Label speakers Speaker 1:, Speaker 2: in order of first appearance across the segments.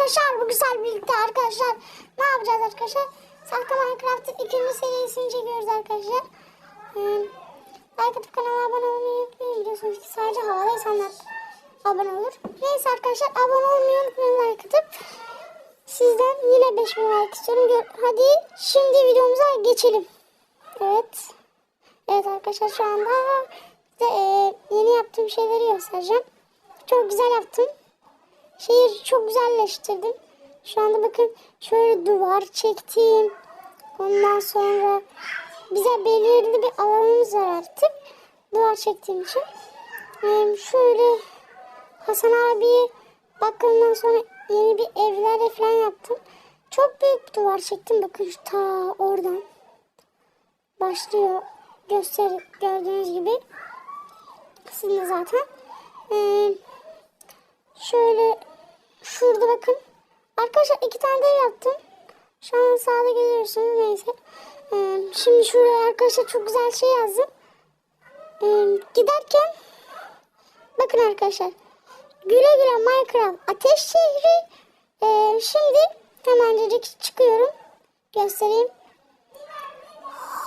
Speaker 1: arkadaşlar bu güzel birlikte arkadaşlar ne yapacağız arkadaşlar? Sahte Minecraft'ın ikinci serisini çekiyoruz arkadaşlar. Ee, like atıp kanala abone olmayı unutmayın biliyorsunuz ki sadece havalı insanlar abone olur. Neyse arkadaşlar abone olmayı unutmayın like atıp. Sizden yine 5000 like istiyorum. Gör- Hadi şimdi videomuza geçelim. Evet. Evet arkadaşlar şu anda size e, yeni yaptığım şeyleri göstereceğim. Çok güzel yaptım. Şehir çok güzelleştirdim. Şu anda bakın şöyle duvar çektim. Ondan sonra bize belirli bir alanımız var artık. Duvar çektiğim için. Ee, şöyle Hasan abi bakımdan sonra yeni bir evler falan yaptım. Çok büyük bir duvar çektim. Bakın şu ta oradan başlıyor. Göster gördüğünüz gibi. Sizin zaten. Ee, şöyle şurada bakın. Arkadaşlar iki tane de ev yaptım. Şu an sağda görüyorsunuz neyse. Ee, şimdi şuraya arkadaşlar çok güzel şey yazdım. Ee, giderken bakın arkadaşlar. Güle güle Minecraft Ateş Şehri. Ee, şimdi hemencecik çıkıyorum. Göstereyim.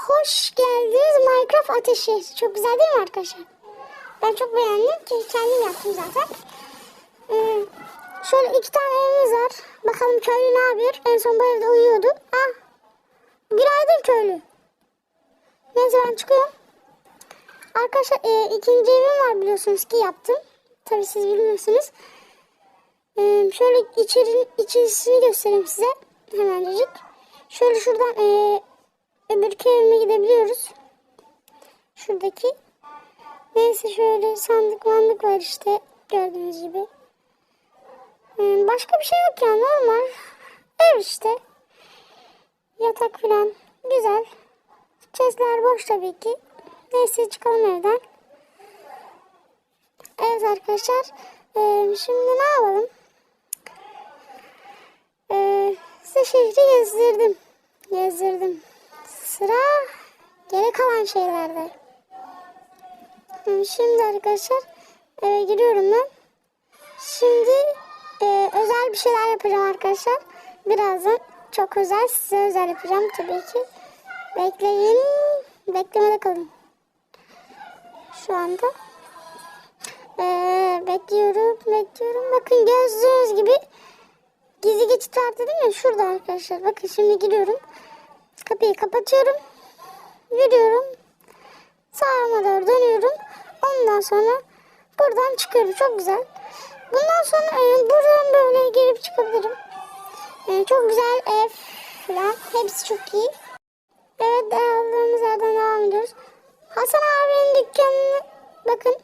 Speaker 1: Hoş geldiniz Minecraft Ateş Şehri. Çok güzel değil mi arkadaşlar? Ben çok beğendim ki kendim yaptım zaten. Şöyle iki tane evimiz var. Bakalım köylü ne yapıyor? En son bu evde uyuyordu. Ah. Günaydın köylü. Neyse ben çıkıyorum. Arkadaşlar e, ikinci evim var biliyorsunuz ki yaptım. Tabii siz bilmiyorsunuz. Ee, şöyle içeri, içerisini göstereyim size. Hemencecik. Şöyle şuradan e, öbür evime gidebiliyoruz. Şuradaki. Neyse şöyle sandık mandık var işte. Gördüğünüz gibi. Ee, başka bir şey yok ya normal. Ev işte. Yatak falan. Güzel. Chestler boş tabii ki. Neyse çıkalım evden. Evet arkadaşlar. Ee, şimdi ne yapalım? Ee, size şehri gezdirdim. Gezdirdim. Sıra geri kalan şeylerde. Şimdi arkadaşlar eve giriyorum ben. Şimdi e, özel bir şeyler yapacağım arkadaşlar. Birazdan çok özel size özel yapacağım tabii ki. Bekleyin. Beklemede kalın. Şu anda. Ee, bekliyorum, bekliyorum. Bakın gördüğünüz gibi gizli geçit var dedim ya şurada arkadaşlar. Bakın şimdi giriyorum. Kapıyı kapatıyorum. Yürüyorum. Sağıma doğru dönüyorum. Ondan sonra buradan çıkıyorum. Çok güzel. Bundan sonra e, buradan böyle girip çıkabilirim. E, çok güzel ev falan. Hepsi çok iyi. Evet aldığımız yerden devam ediyoruz. Hasan abinin dükkanını bakın.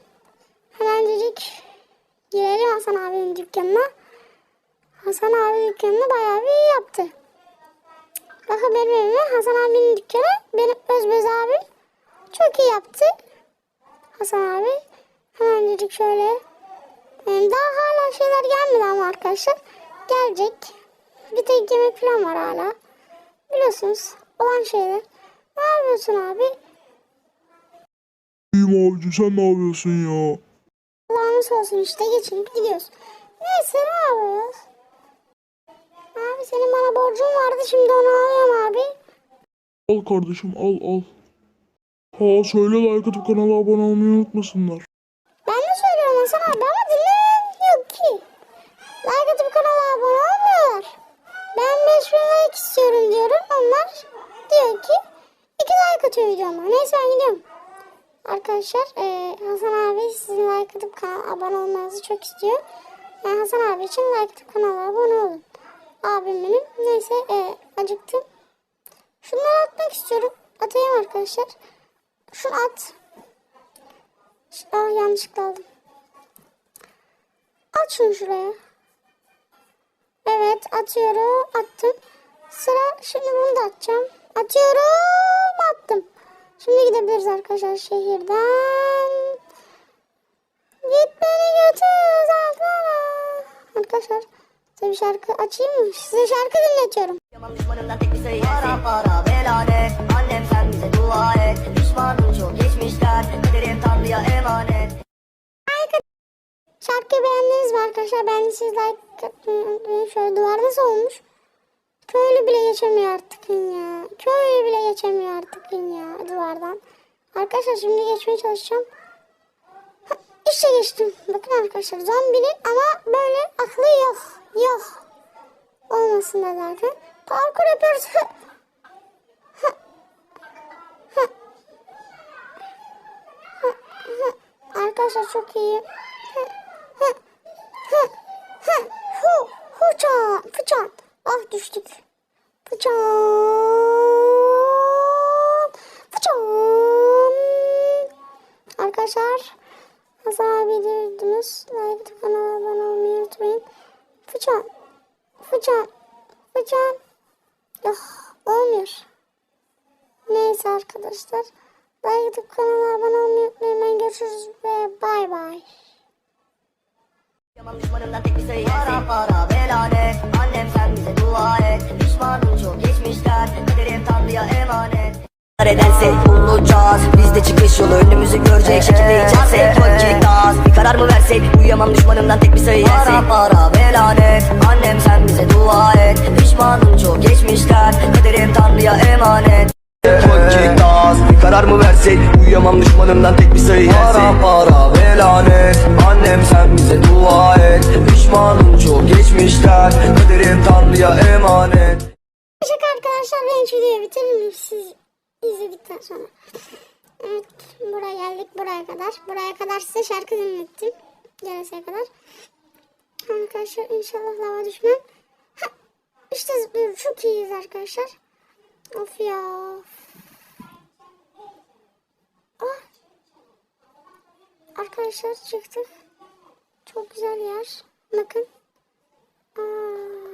Speaker 1: Hemencecik girelim Hasan abinin dükkanına. Hasan abi dükkanını bayağı bir iyi yaptı. Bakın benim evime Hasan abinin dükkanı benim Özböz abim çok iyi yaptı. Hasan abi hemencecik şöyle. Yani daha hala şeyler gelmedi ama arkadaşlar. Gelecek. Bir tek yemek falan var hala. Biliyorsunuz olan şeyler. Ne yapıyorsun abi?
Speaker 2: İyiyim abicim sen ne yapıyorsun ya?
Speaker 1: Allah'ınız olsun işte geçinip gidiyoruz. Neyse ne yapıyoruz? Abi senin bana borcun vardı şimdi onu alıyorum abi.
Speaker 2: Al kardeşim al al. Ha söyle like atıp kanala abone olmayı unutmasınlar.
Speaker 1: Ben de söylüyorum Hasan abi ki. Like atıp kanala abone olmuyorlar. Ben 5000 like istiyorum diyorum. Onlar diyor ki 2 like atıyor videoma. Neyse ben gidiyorum. Arkadaşlar e, Hasan abi sizin like atıp kanala abone olmanızı çok istiyor. Yani Hasan abi için like atıp kanala abone olun. Abim benim. Neyse e, acıktım. Şunları atmak istiyorum. Atayım arkadaşlar. Şunu at. Ah yanlışlıkla aldım. At şunu şuraya. Evet atıyorum. Attım. Sıra şimdi bunu da atacağım. Atıyorum. Attım. Şimdi gidebiliriz arkadaşlar şehirden. Git beni götür uzaklara. Arkadaşlar size bir şarkı açayım mı? Size şarkı dinletiyorum.
Speaker 3: Yaman düşmanımdan tek bir sayı Para para belanet Annem sen bize dua et Düşmanım
Speaker 1: Şarkıyı beğendiniz mi arkadaşlar? Beğendiyseniz like atmayı unutmayın. Şöyle duvarda solmuş. Köylü bile geçemiyor artık ya. Köylü bile geçemiyor artık ya duvardan. Arkadaşlar şimdi geçmeye çalışacağım. Ha, İşte geçtim. Bakın arkadaşlar zombinin ama böyle aklı yok. Yok. Olmasın da zaten. Parkur yapıyoruz. Arkadaşlar çok iyi. Huçan, fıçan. Ah düştük. Fıçan. Fıçan. Arkadaşlar. Hasan abi diyordunuz. Like kanala abone olmayı unutmayın. Fıçan. Fıçan. Fıçan. Yok olmuyor. Neyse arkadaşlar. Like kanala abone olmayı unutmayın. Görüşürüz ve bay bay.
Speaker 3: Yaman düşmanımdan tek bir Para para ve lanet Annem sen bize dua et. Pişmanım çok geçmişten. Kaderim Tanrı'ya emanet. Edersek bulacağız Biz de çıkış yolu önümüzü görecek. Şekilde içersek Tuvakçilik daha az Bir karar mı versek? Uyuyamam düşmanımdan tek bir sayı Para para ve lanet Annem sen bize dua et. Pişmanım çok geçmişten. Kaderim Tanrı'ya emanet.
Speaker 4: Daha az bir karar mı versek? Uyuyamam düşmanımdan tek bir sayı Para para ve geçmişten Kaderim Tanrı'ya emanet
Speaker 1: Teşekkür arkadaşlar. Ben şu videoyu bitiririm siz izledikten sonra. Evet. Buraya geldik. Buraya kadar. Buraya kadar size şarkı dinlettim. Geleseye kadar. Arkadaşlar inşallah lava düşmem. Ha, işte zıplıyoruz. Çok iyiyiz arkadaşlar. Of ya. Ah. Arkadaşlar çıktık. Çok güzel yer. Bakın.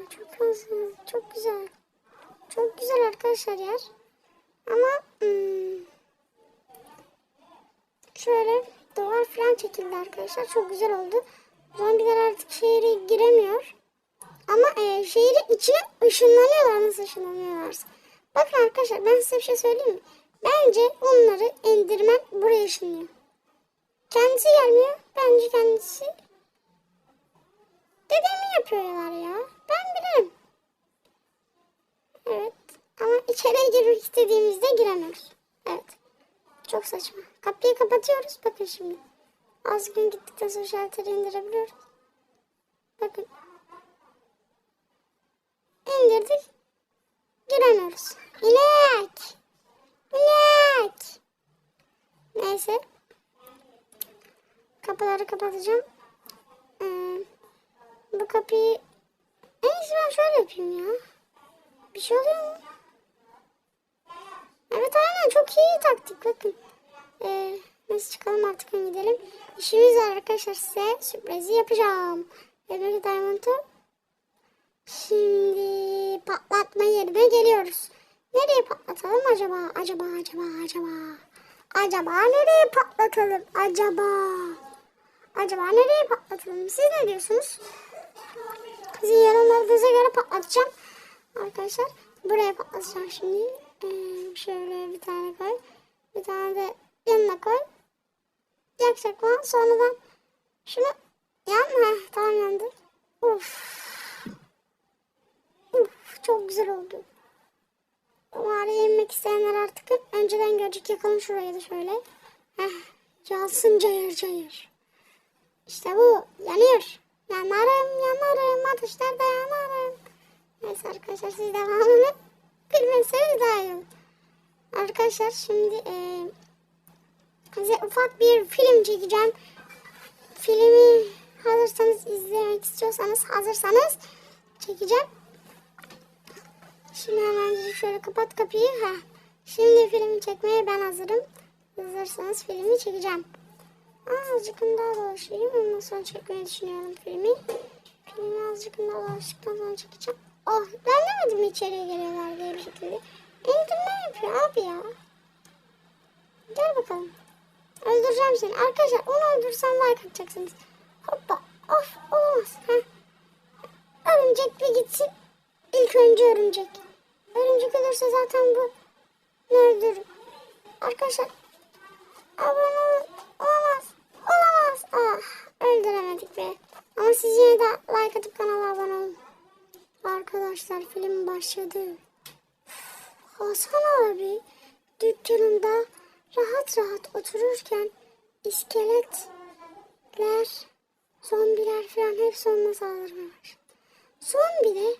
Speaker 1: Çok güzel. Çok güzel. Çok güzel arkadaşlar yer. Ama hmm, şöyle duvar falan çekildi arkadaşlar. Çok güzel oldu. Zombiler artık şehre giremiyor. Ama e, şehrin içine ışınlanıyorlar nasıl ışınlanıyorlarsa. Bakın arkadaşlar ben size bir şey söyleyeyim mi? Bence onları endirmen buraya ışınlıyor. Kendisi gelmiyor. Bence kendisi dediğimi yapıyorlar ya. Ben bilirim. Evet. Ama içeriye girmek istediğimizde giremiyoruz. Evet. Çok saçma. Kapıyı kapatıyoruz. Bakın şimdi. Az gün gittikten sonra şalteri indirebiliyoruz. Bakın. İndirdik. Giremiyoruz. İnek. İnek. Neyse. Kapıları kapatacağım. Ee, bu kapıyı en iyisi ben şöyle yapayım ya. Bir şey oluyor mu? Evet aynen çok iyi taktik bakın. Ee, neyse çıkalım artık gidelim. İşimiz var arkadaşlar size sürprizi yapacağım. Emre Diamond'u şimdi patlatma yerine geliyoruz. Nereye patlatalım acaba? Acaba acaba acaba. Acaba nereye patlatalım? Acaba. Acaba nereye patlatalım? Siz ne diyorsunuz? Sizin yorumlarınıza göre patlatacağım. Arkadaşlar buraya patlatacağım şimdi. Ee, şöyle bir tane koy. Bir tane de yanına koy. Yakacak falan. Sonradan şunu yan. Heh, tamam yandı. Uf. Uf, çok güzel oldu. Mağaraya inmek isteyenler artık önceden görecek. Yakalım şurayı da şöyle. Heh, yansın cayır cayır. İşte bu. Yanıyor. Yanarım yanarım ateşlerde yanarım. Neyse arkadaşlar siz devamını bilmezseniz daha iyi. Arkadaşlar şimdi e, size ufak bir film çekeceğim. Filmi hazırsanız izlemek istiyorsanız hazırsanız çekeceğim. Şimdi hemen şöyle kapat kapıyı. Ha. Şimdi filmi çekmeye ben hazırım. Hazırsanız filmi çekeceğim. Azıcık daha dolaşayım. Ondan sonra çekmeyi düşünüyorum filmi. Daha dolaştıktan sonra çekeceğim. Oh ben demedim içeriye geliyorlar diye bir şekilde. Enderman yapıyor abi ya. Gel bakalım. Öldüreceğim seni. Arkadaşlar onu öldürsem like atacaksınız. Hoppa. Of olamaz. Heh. Örümcek bir gitsin. İlk önce örümcek. Örümcek ölürse zaten bu ne öldürür. Arkadaşlar abone. Olamaz. Olamaz. Ah öldüremedik be. Ama siz yine de like atıp kanala abone olun. Arkadaşlar film başladı. Hasan abi dükkanında rahat rahat otururken iskeletler, zombiler falan hepsi ona saldırmaya başladı. Zombi de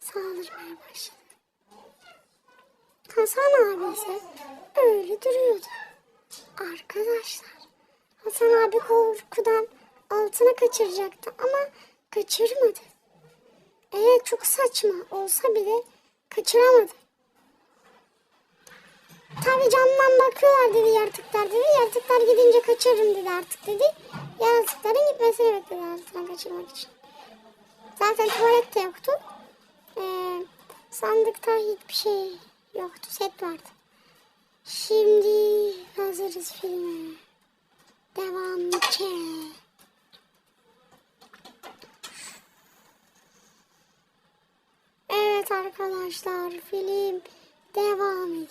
Speaker 1: saldırmaya başladı. Hasan abi ise öyle duruyordu. Arkadaşlar Hasan abi korkudan altına kaçıracaktı ama kaçırmadı. Evet çok saçma olsa bile kaçıramadı. Tabi camdan bakıyorlar dedi yaratıklar dedi. Yaratıklar gidince kaçırırım dedi artık dedi. Yaratıkların gitmesini bekledi altına kaçırmak için. Zaten tuvalet de yoktu. Ee, sandıkta hiçbir şey yoktu. Set vardı. Şimdi hazırız filme. Devam ki. Evet arkadaşlar film devam ediyor.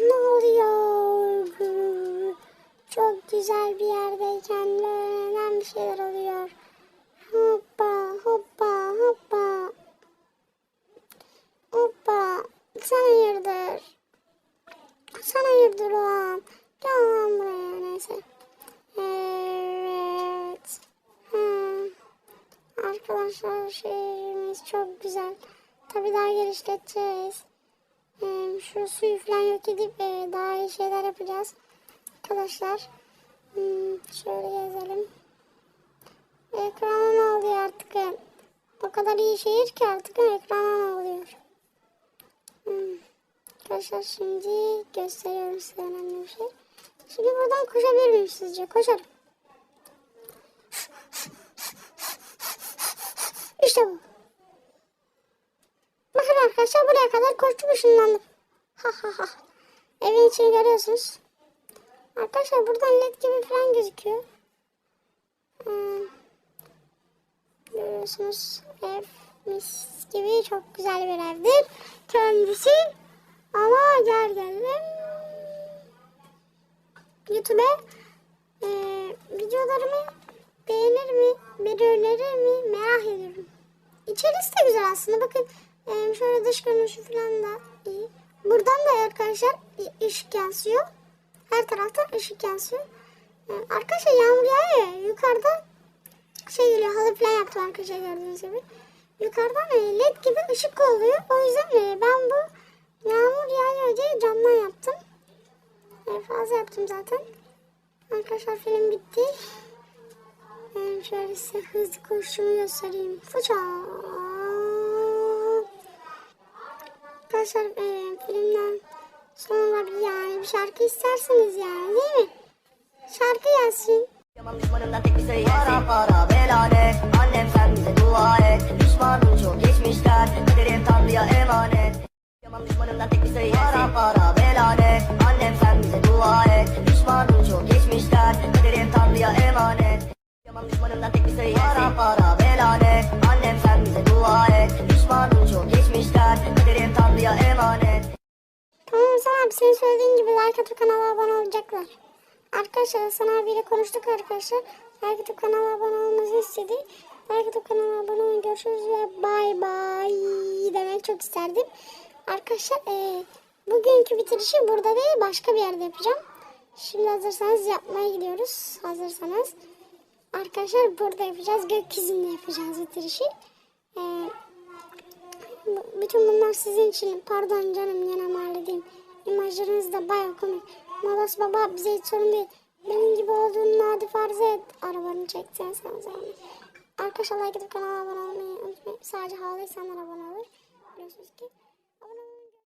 Speaker 1: Ne oluyor? Çok güzel bir yerdeyken böyle bir şeyler oluyor. Hoppa hoppa hoppa. Hoppa. Sen hayırdır? Sen hayırdır lan? Gel lan buraya neyse. Evet. Hmm. Arkadaşlar şehrimiz çok güzel. Tabii daha geliştireceğiz. Ee, şu suyu falan yok edip e, daha iyi şeyler yapacağız. Arkadaşlar. Hmm, şöyle gezelim. Ekrana ne oluyor artık? e, O kadar iyi şehir ki artık ekrana ne oluyor? Hmm. Arkadaşlar şimdi gösteriyorum size önemli bir şey. Şimdi buradan koşabilir miyim sizce? Koşarım. İşte bu. Bakın arkadaşlar buraya kadar koştum ışınlandım. Ha ha ha. Evin içini görüyorsunuz. Arkadaşlar buradan led gibi falan gözüküyor. Hmm. Görüyorsunuz ev mis gibi çok güzel bir evdir. Kendisi ama gel gelelim. YouTube'e e, videolarımı beğenir mi, belirlenir mi merak ediyorum. İçerisi de güzel aslında. Bakın e, şöyle dış görünüşü falan da iyi. Buradan da arkadaşlar ışık yansıyor. Her taraftan ışık yansıyor. E, arkadaşlar yağmur yağıyor ya. Yukarıda şey geliyor halı falan yaptım arkadaşlar gördüğünüz gibi. Yukarıdan e, led gibi ışık oluyor. O yüzden ben bu yağmur yağıyor diye camdan yaptım. Fazla yaptım zaten. Arkadaşlar film bitti. Ben şöyle size hızlı koşumu göstereyim. Fıça. Arkadaşlar e, filmden sonra bir yani bir şarkı isterseniz yani değil mi? Şarkı gelsin.
Speaker 3: Yaman düşmanımdan tek bir sayı Para para velanet Annem sen bize dua et. Pişmanım çok geçmişler Kaderim Tanrı'ya emanet. Yaman düşmanımdan tek bir sayı Para para velanet Annem sen bize dua et. Pişmanım çok geçmişler Kaderim Tanrı'ya emanet bir sayı Para para velanet Annem sen bize dua et Pişmanım çok geçmişler Kaderim Tanrı'ya emanet
Speaker 1: Tamam Hasan abi senin söylediğin gibi like atıp kanala abone olacaklar. Arkadaşlar Hasan abiyle konuştuk arkadaşlar. Like atıp kanala abone olmanızı istedi. Like atıp kanala abone olun. Görüşürüz ve bay bay demek çok isterdim. Arkadaşlar eee, bugünkü bitirişi burada değil başka bir yerde yapacağım. Şimdi hazırsanız yapmaya gidiyoruz. Hazırsanız. Arkadaşlar burada yapacağız. Gökyüzünde yapacağız bitirişi. Bu- bütün bunlar sizin için. Pardon canım yine mahalledeyim. İmajlarınız da baya komik. Malas baba bize hiç sorun değil. Benim gibi olduğunu hadi farz et. Arabanı çeksen sen zahmet. Arkadaşlar like edip kanala abone olmayı unutmayın. Sadece havalı insanlar abone olur. Biliyorsunuz ki.